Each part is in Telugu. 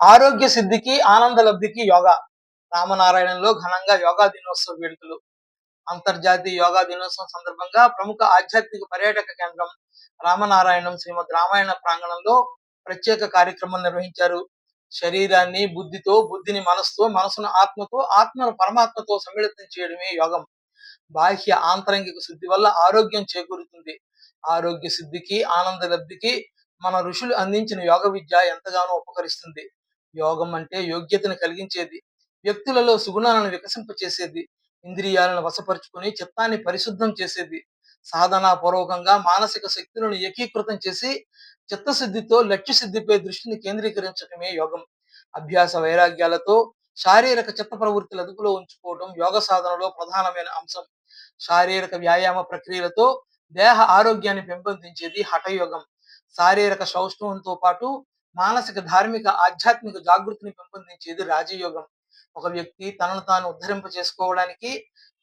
ఆరోగ్య సిద్ధికి ఆనంద లబ్ధికి యోగా. రామనారాయణంలో ఘనంగా యోగా దినోత్సవ వేడుకలు. అంతర్జాతీయ యోగా దినోత్సవం సందర్భంగా ప్రముఖ ఆధ్యాత్మిక పర్యాటక కేంద్రం రామనారాయణం శ్రీమద్ రామాయణ ప్రాంగణంలో ప్రత్యేక కార్యక్రమం నిర్వహించారు. శరీరాన్ని బుద్ధితో బుద్ధిని మనసుతో మనసును ఆత్మతో ఆత్మను పరమాత్మతో సమ్మిళితం చేయడమే యోగం. బాహ్య ఆంతరంగిక శుద్ధి వల్ల ఆరోగ్యం చేకూరుతుంది. ఆరోగ్య సిద్ధికి ఆనంద లబ్ధికి మన ఋషులు అందించిన యోగ విద్య ఎంతగానో ఉపకరిస్తుంది. యోగం అంటే యోగ్యతను కలిగించేది. వ్యక్తులలో సుగుణాలను వికసింపచేసేది. ఇంద్రియాలను వశపరుచుకొని చిత్తాన్ని పరిశుద్ధం చేసేది. సాధనాపూర్వకంగా మానసిక శక్తులను ఏకీకృతం చేసి చిత్తశుద్ధితో లక్ష్య సిద్ధిపై దృష్టిని కేంద్రీకరించడమే యోగం. అభ్యాస వైరాగ్యాలతో శారీరక చిత్త ప్రవృత్తులు అదుపులో ఉంచుకోవడం యోగ సాధనలో ప్రధానమైన అంశం. శారీరక వ్యాయామ ప్రక్రియలతో దేహ ఆరోగ్యాన్ని పెంపొందించేది హఠయోగం. శారీరక సౌష్ఠవంతో పాటు మానసిక ధార్మిక ఆధ్యాత్మిక జాగృతిని పెంపొందించేది రాజయోగం. ఒక వ్యక్తి తనను తాను ఉద్ధరింప చేసుకోవడానికి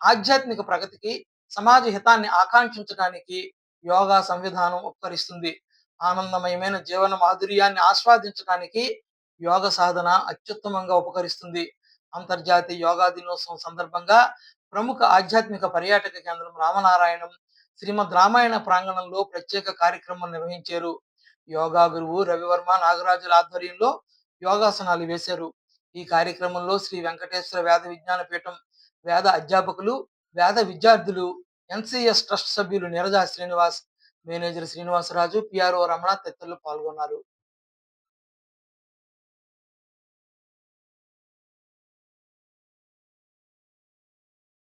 ఆధ్యాత్మిక ప్రగతికి సమాజ హితాన్ని ఆకాంక్షించడానికి యోగా సంవిధానం ఉపకరిస్తుంది. ఆనందమయమైన జీవన మాధుర్యాన్ని ఆస్వాదించడానికి యోగ సాధన అత్యుత్తమంగా ఉపకరిస్తుంది. అంతర్జాతీయ యోగా దినోత్సవం సందర్భంగా ప్రముఖ ఆధ్యాత్మిక పర్యాటక కేంద్రం రామనారాయణం శ్రీమద్ రామాయణ ప్రాంగణంలో ప్రత్యేక కార్యక్రమం నిర్వహించారు. యోగా గురువు రవివర్మ నాగరాజుల ఆధ్వర్యంలో యోగాసనాలు వేశారు. ఈ కార్యక్రమంలో శ్రీ వెంకటేశ్వర వేద విజ్ఞాన పీఠం వేద అధ్యాపకులు వేద విద్యార్థులు ఎన్సిఎస్ ట్రస్ట్ సభ్యులు నీరజా శ్రీనివాస్ మేనేజర్ శ్రీనివాసరాజు పిఆర్ఓ రమణ తదితరులు పాల్గొన్నారు.